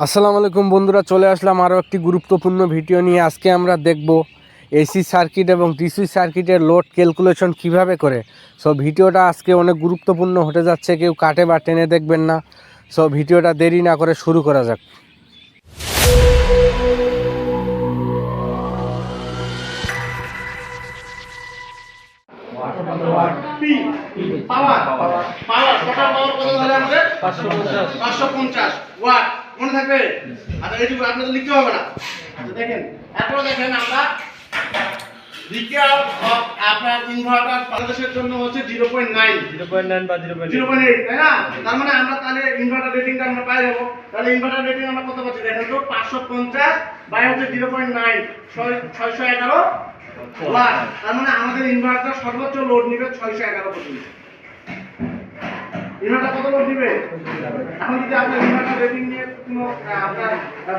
আসসালামু আলাইকুম বন্ধুরা, চলে আসলাম আরও একটি গুরুত্বপূর্ণ ভিডিও নিয়ে। আজকে আমরা দেখব এসি সার্কিট এবং ডিসি সার্কিটের লোড ক্যালকুলেশন কীভাবে করে। সো, ভিডিওটা আজকে অনেক গুরুত্বপূর্ণ, হতে যাচ্ছে কেউ কাটে বা টেনে দেখবেন না। সো, ভিডিওটা দেরি না করে শুরু করা যাক। পাওয়ার পাওয়ার টোটাল পাওয়ার কত ধরে আমাদের 550 550 ওয়াট। থাকবে? আচ্ছা এইটুকু আপনাদের লিখতে হবে না। দেখেন এরপর দেখেন আমরা লিখিয়া আপনার ইনভার্টার বাংলাদেশের জন্য হচ্ছে 0.9 0.9 বা 0.8 0.8 তাই না? তার মানে আমরা তাহলে ইনভার্টার রেটিংটা আমরা পাই যাব। তাহলে ইনভার্টার রেটিং আমরা কত পাচ্ছি? দেখেন তো 550 বাই হচ্ছে 0.9 611 ওয়াট তার মানে আমাদের ইনভার্টার সর্বোচ্চ লোড নিবে 611 পর্যন্ত। ইনভার্টার কত লোড নিবে? এখন যদি আপনার ইনভার্টার রেটিং নিয়ে কোনো আপনার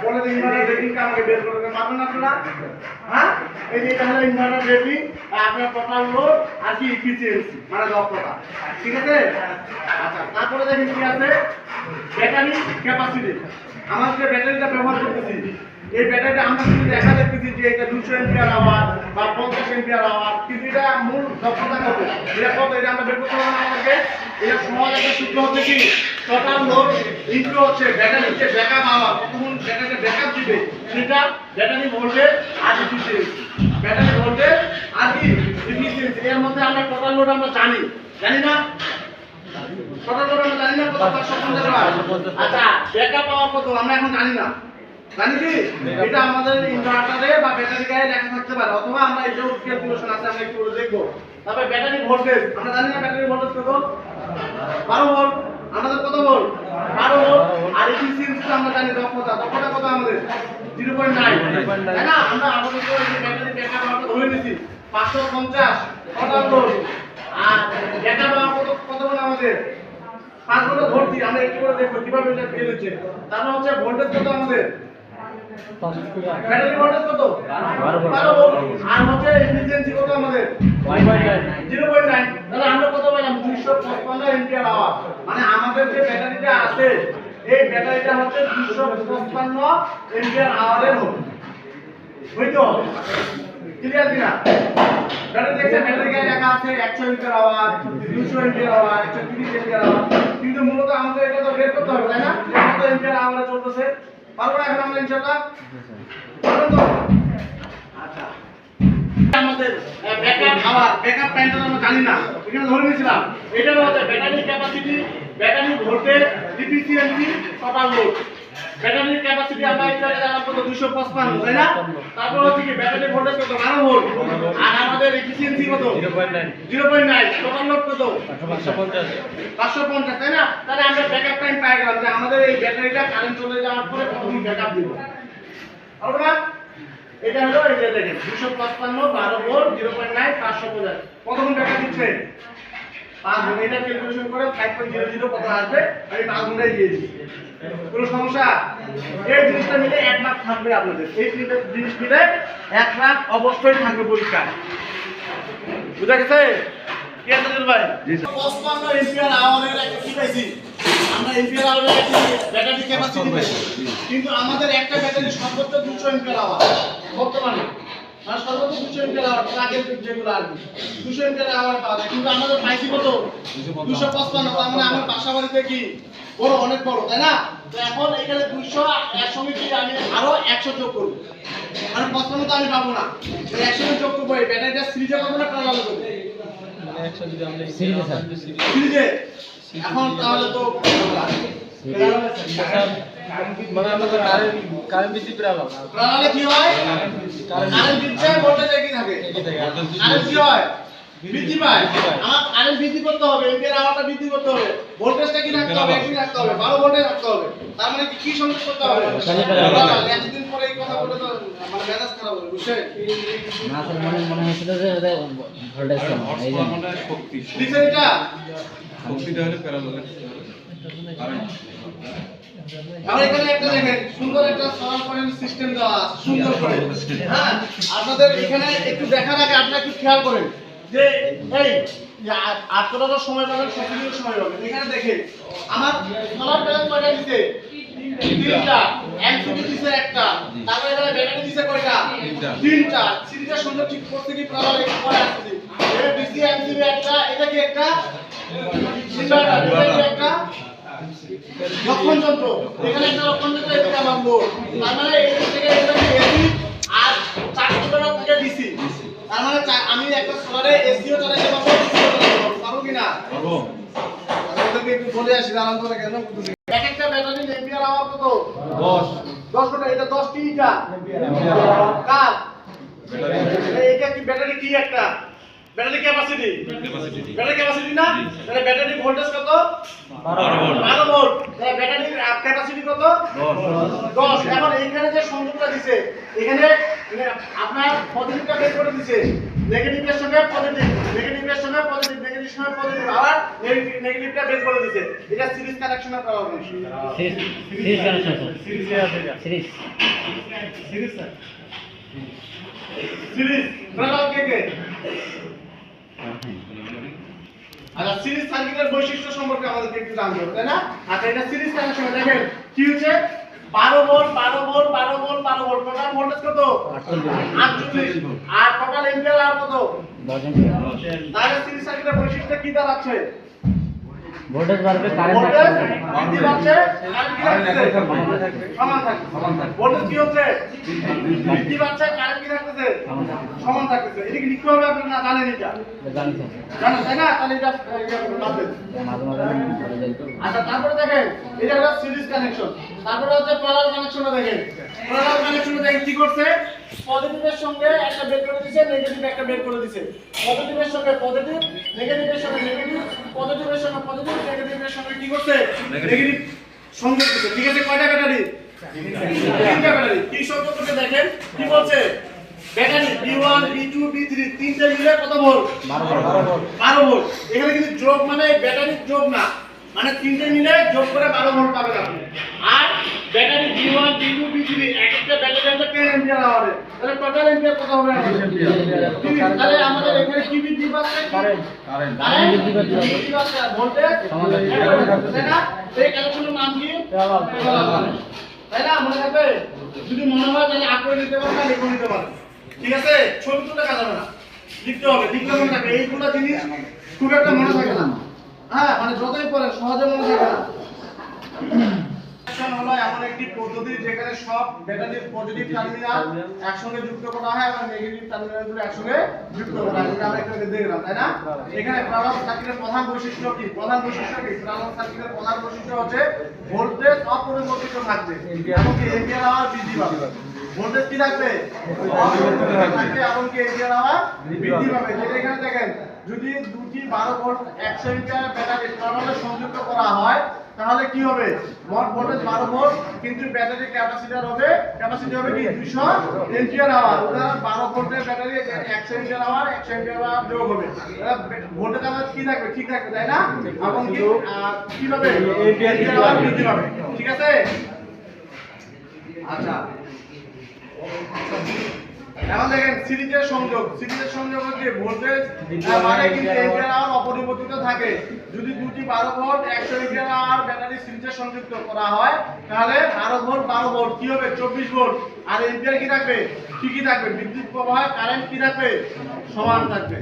বলে যে ইনভার্টার রেটিংটা আমাকে বের করে দেন। পারবেন না আপনারা? হ্যাঁ? এই যে এটা হলো ইনভার্টার রেটিং আপনার টোটাল লোড আর কি ইফিসিয়েন্সি মানে দক্ষতা। ঠিক আছে? আচ্ছা তারপরে দেখেন কি আছে? ব্যাটারি ক্যাপাসিটি আমরা যে ব্যাটারিটা ব্যবহার করতেছি এই ব্যাটারিটা আমরা যদি দেখা দেখতেছি যে এটা দুশো এমপিয়ার আওয়ার বা পঞ্চাশ এমপিয়ার আওয়ার কিন্তু এটা মূল দক্ষতা কত? এটা কত? এটা আমরা বের করতে পারব আমাদেরকে এটা সহজ একটা সূত্র হচ্ছে কি? টোটাল লোড ইনটু হচ্ছে ব্যাটারির যে ব্যাকআপ আওয়ার কতক্ষণ ব্যাটারিটা ব্যাকআপ দিবে, সেটা ব্যাটারি ভোল্টেজ আর ইফিসিয়েন্সি ব্যাটারি ভোল্টেজ আর ইফিসিয়েন্সি এর মধ্যে আমরা টোটাল লোড আমরা জানি। জানি না? টোটাল লোড আমরা জানি না, কত। আচ্ছা ব্যাকআপ পাওয়ার কত? আমরা এখন জানি না। জানি কি এটা আমাদের ইনভার্টারে বা ব্যাটারি গায়ে লেখা থাকতে পারে, অথবা আমরা এই যে ক্যালকুলেশন আছে, আমরা একটু দেখব। তারপরে ব্যাটারি ভোল্টেজ, আমরা জানি না ব্যাটারি ভোল্টেজ কত? 12 ভোল্ট। আমাদের কত ভোল্ট? 12 ভোল্ট। আর এফিসিয়েন্সি আমরা জানি দক্ষতা। দক্ষতা কত আমাদের? 0.9 তাই না? আমরা আমাদের যে ব্যাটারি ব্যাকআপ আমরা ধরে নিছি 550 টোটাল লোড আর ব্যাকআপ কত কত আমাদের? পাঁচ ঘণ্টা ভর্তি। আমরা একটু করে দেখব কীভাবে এটা হচ্ছে। তার মানে হচ্ছে ভোল্টেজ কত আমাদের? ব্যাটারি ভোল্টেজ কত? 12 ভোল্ট আর হচ্ছে এফিসিয়েন্সি কত আমাদের? 0.9 তাহলে আমরা কত পেলাম? 255 এম্পিয়ার আওয়ার মানে আমাদের যে ব্যাটারিটা আছে এই ব্যাটারিটা হচ্ছে 255 এম্পিয়ার আওয়ারের হবে বুঝতে ক্লিয়ার কিনা? ব্যাটারি দেখছে ব্যাটারি গায়ে লেখা আছে 100 ampere hour 200 ampere hour 130 ampere hour কিন্তু মূলত আমাদের এটা তো বের করতে হবে তাই না? কত আওয়ারে চলতেছে। পারব না এখন আমরা ইনশাআল্লাহ? আচ্ছা। আমাদের ব্যাকআপ আওয়ার ব্যাকআপ টাইমটা আমরা জানি না। এখানে ধরে নিয়েছিলাম। এটা হচ্ছে battery capacity battery voltage deficiency total load ব্যাটারির ক্যাপাসিটি আমরা একটু জানলাম কত 255 তাই না? তারপর হচ্ছে কি ব্যাটারি ভোল্টেজ কত? 12 ভোল্ট আর আমাদের এফিসিয়েন্সি কত? 0.9 0.9 টোটাল লোড কত 550 550 তাই না? তাহলে আমরা ব্যাকআপ টাইম পাই গেলাম যে আমাদের এই ব্যাটারিটা কারেন্ট চলে যাওয়ার পরে কতক্ষণ ব্যাকআপ দিব? হবে না এটা হলো যে দেখেন 255 12 ভোল্ট 0.9 550 কতক্ষণ ব্যাকআপ দিচ্ছে? 5 ঘণ্টা এটা ক্যালকুলেশন করে 5.00 কত আসবে? আমি 5 ঘন্টায় দিয়ে দিই কোনো সমস্যা? এই জিনিসটা মিলে 1 লাখ থাকবে আপনাদের। এই তিনটা জিনিস মিলে 1 লাখ অবশ্যই থাকবে পরীক্ষায়। বুঝা গেছে? কি আছে ভাই? জি স্যার। 55 এম্পিয়ার আওয়ারের একটা কি পাইছি। আমরা এম্পিয়ার আওয়ারের একটা ব্যাটারি ক্যাপাসিটি পাইছি। কিন্তু আমাদের একটা ব্যাটারি সর্বোচ্চ 200 এম্পিয়ার আওয়ার বর্তমানে। আর সর্বোচ্চ 200 এম্পিয়ার আওয়ার তার আগের যেগুলো আর কি। 200 আওয়ার পাওয়া যায় কিন্তু আমাদের পাইছি কত? 255 তার মানে আমার বাসা কি? বড় অনেক বড় তাই না? তো এখন এখানে 200 এর সঙ্গে যদি আমি আরও 100 যোগ করব। মানে 55 তো আমি পাবো না। 100 যোগ করব এই ব্যাটারিটা সিরিজে পাবো না প্যারালাল করব মানে একশো যদি আমরা সিরিজে স্যার। সিরিজে? এখন তাহলে তো মানে আমরা তো কারেন্ট কারেন্ট বৃদ্ধি পেলাম প্যারালালে কি হয়? কারেন্ট দিচ্ছে ভোল্টেজ একই থাকে। কারেন্ট কি হয়? বৃদ্ধি পায়। আমার কারেন্ট বৃদ্ধি করতে হবে এম্পিয়ার আওয়ারটা বৃদ্ধি করতে হবে। ভোল্টেজটা কি রাখতে হবে একই রাখতে হবে 12 ভোল্টেজ রাখতে হবে। তার মানে কি কি সংযোগ করতে হবে? এতদিন পরে এই কথা বলে তো মানে মেজাজ খারাপ হবে বুঝছেন? না স্যার মনে মনে হয়েছিল যে ভোল্টেজ কম। এই জন্য লিখছেন এটা। আমার এখানে একটা দেখেন সুন্দর একটা সোলার প্যানেল সিস্টেম দেওয়া আছে সুন্দর করে। হ্যাঁ আপনাদের এখানে একটু দেখার আগে আপনারা একটু খেয়াল করেন যে এই আটটার সময় পাবেন সবকিছুর সময় পাবেন। এখানে দেখেন আমার সোলার প্যানেল কয়টা দিতে তিনটা। এমসিবি দিছে একটা তারপরে এখানে ব্যাটারি দিছে কয়টা? তিনটা। সিরিজের ঠিক করতে কি প্রবলেম একটু পরে আসছি এটা ডিসি এমসিবি একটা এটা কি একটা? ইনভার্টার এটা কি একটা? লক্ষণ যন্ত্র। এখানে একটা লক্ষণ যন্ত্র এদিকে আমার তার মানে এই থেকে এখানে এসি আর চার ফুটের থেকে ডিসি তার মানে আমি একটা সোলারে এসিও চালাতে পারব ডিসিও চালাতে পারব। পারব কিনা আপনাদেরকে একটু বলে আসি আরাম কেন এক একটা ব্যাটারি এম্পিয়ার আওয়ার কত? 10 10 কত এটা 10 টি এটা কার? এইটা কি ব্যাটারি কি একটা? ব্যাটারি ক্যাপাসিটি ব্যাটারি ক্যাপাসিটি না? ব্যাটারি ভোল্টেজ কত? 12 ভোল্ট তাহলে ব্যাটারির ক্যাপাসিটি কত? 10 এখন এইখানে যে সংযোগটা দিছে এখানে আপনার পজিটিভটা বের করে দিছে। নেগেটিভের সঙ্গে পজিটিভ নেগেটিভের সঙ্গে পজিটিভ নেগেটিভের সঙ্গে পজিটিভ আবার নেগেটিভটা বের করে দিছে। এটা series কানেকশনের problem series series connection sir series series sir series কে কে? আচ্ছা সিরিজ সার্কিটের বৈশিষ্ট্য সম্পর্কে আমাদেরকে একটু জানতে হবে তাই না? আচ্ছা এটা সিরিজ কানেকশন দেখেন কি হচ্ছে 12 volt 12 volt 12 volt 12 volt total voltage কত? 48 আর টোটাল এম্পিয়ার আর কত? দশ তাহলে সিরিজ সার্কিটের বৈশিষ্ট্য কি দাঁড়াচ্ছে? ভোল্টেজ বাড়বে কারেন্ট বৃদ্ধি পাচ্ছে কি থাকছে। সমান ভোল্টেজ কি হচ্ছে? বৃদ্ধি পাচ্ছে কারেন্ট কি থাকতেছে? সমান থাকতেছে। এটা কি লিখতে হবে না জানেন এটা? জানি স্যার। জানেন তাই না? তাহলে এটা। মাঝে মাঝে আচ্ছা তারপরে দেখেন এটা হলো সিরিজ কানেকশন তারপরে হচ্ছে প্যারালাল কানেকশনে দেখেন। প্যারালাল কানেকশনে দেখেন কি করছে? পজিটিভের সঙ্গে একটা বের করে দিয়েছে নেগেটিভ একটা বের করে দিয়েছে পজিটিভের সঙ্গে পজিটিভ নেগেটিভের সঙ্গে নেগেটিভ পজিটিভের সঙ্গে পজিটিভ নেগেটিভের সঙ্গে কি করছে? নেগেটিভ সংযোগ দিচ্ছে ঠিক আছে কয়টা ব্যাটারি? তিনটা ব্যাটারি। কি সংযোগ করছে দেখেন কি বলছে? ব্যাটারি B1 B2 B3 তিনটে মিলে কত ভোল্ট 12 ভোল্ট 12 ভোল্ট এখানে কিন্তু যোগ মানে ব্যাটারির যোগ না। মানে তিনটে মিলে যোগ করে 12 ভোল্ট পাবেন আপনি। আর ব্যাটারি B1 B2 B3 এক একটা ব্যাটারি হচ্ছে 10 অ্যাম্পিয়ার আওয়ারে তাহলে টোটাল অ্যাম্পিয়ার কত হবে আমাদের? তাহলে আমাদের এখানে কি বৃদ্ধি পাচ্ছে কারেন্ট কারেন্ট বৃদ্ধি পাচ্ছে ভোল্টেজ তাই না? এই কানেকশনের নাম কি? তাই না? মনে থাকবে যদি মনে হয় তাহলে আঁকড়ে নিতে পারেন না লিখে নিতে পারেন ঠিক আছে? ছবি তো দেখা যাবে না। লিখতে হবে লিখলে মনে থাকবে এইগুলো জিনিস খুব একটা মনে থাকে না। হ্যাঁ মানে যতই পড়ে সহজে মনে থাকে না। Connection হলো এমন একটি পদ্ধতি যেখানে সব নেগেটিভ পজিটিভ টার্মিনাল একসঙ্গে যুক্ত করা হয় এবং নেগেটিভ টার্মিনালগুলো একসঙ্গে যুক্ত করা হয়। এটা আমরা একটু দেখলাম, তাই না? এখানে প্রারম্ভ সার্কিটের প্রধান বৈশিষ্ট্য কি? প্রধান বৈশিষ্ট্য কি? প্রারম্ভ সার্কিটের প্রধান বৈশিষ্ট্য হচ্ছে ভোল্টেজ অপরিবর্তিত থাকবে, এমনকি এম্পিয়ার আওয়ার বৃদ্ধি পাবে। ভোল্টেজ কি থাকবে? থাকবে এমনকি এম্পিয়ার আওয়ার বৃদ্ধি পাবে। যেটা এখানে দেখেন যদি দুটি বারো ভোল্ট একশো লিটার ব্যাটারি প্যারালালে সংযুক্ত করা হয় তাহলে কি হবে? মোট ভোল্টেজ বারো ভোল্ট কিন্তু ব্যাটারি ক্যাপাসিটার হবে ক্যাপাসিটি হবে কি? দুইশো এম্পিয়ার আওয়ার উদাহরণ বারো ভোল্টের ব্যাটারি একশো এম্পিয়ার আওয়ার একশো এম্পিয়ার আওয়ার যোগ হবে। ভোল্টেজ আওয়ার কি থাকবে? ঠিক থাকবে তাই না? এবং কি আহ, কি হবে এম্পিয়ার আওয়ার বৃদ্ধি পাবে। ঠিক আছে? আচ্ছা। এখন দেখেন সিরিজের সংযোগ সিরিজের সংযোগ হচ্ছে ভোল্টেজ মানে কিন্তু এম্পিয়ার অপরিবর্তিত থাকে। যদি দুটি বারো ভোল্ট, একশো এম্পিয়ার আওয়ার ব্যাটারি সিরিজে সংযুক্ত করা হয়, তাহলে বারো ভোল্ট বারো ভোল্ট, কি হবে? চব্বিশ ভোল্ট। আর এম্পিয়ার কি থাকবে? ঠিকই থাকবে। বিদ্যুৎ প্রবাহ কারেন্ট কি থাকবে? সমান থাকবে।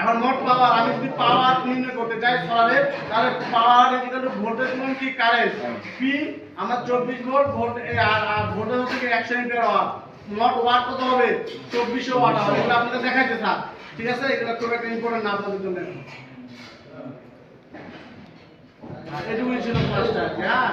এখন মোট পাওয়ার, আমি যদি পাওয়ার নির্ণয় করতে চাই সোলারের তাহলে পাওয়ার ইকুয়াল টু ভোল্টেজ সমান কি? কারেন্ট পি আমার 24 ভোল্ট ভোল্ট আর ভোল্টেজ হচ্ছে কি 100 এম্পিয়ার ওয়াট মোট ওয়াট কত হবে? 2400 ওয়াট হবে। এগুলো আপনাদের দেখাইতে স্যার। ঠিক আছে? এগুলো খুব একটা ইম্পর্টেন্ট না আপনাদের জন্য। এটুকুই ছিল ক্লাসটা হ্যাঁ?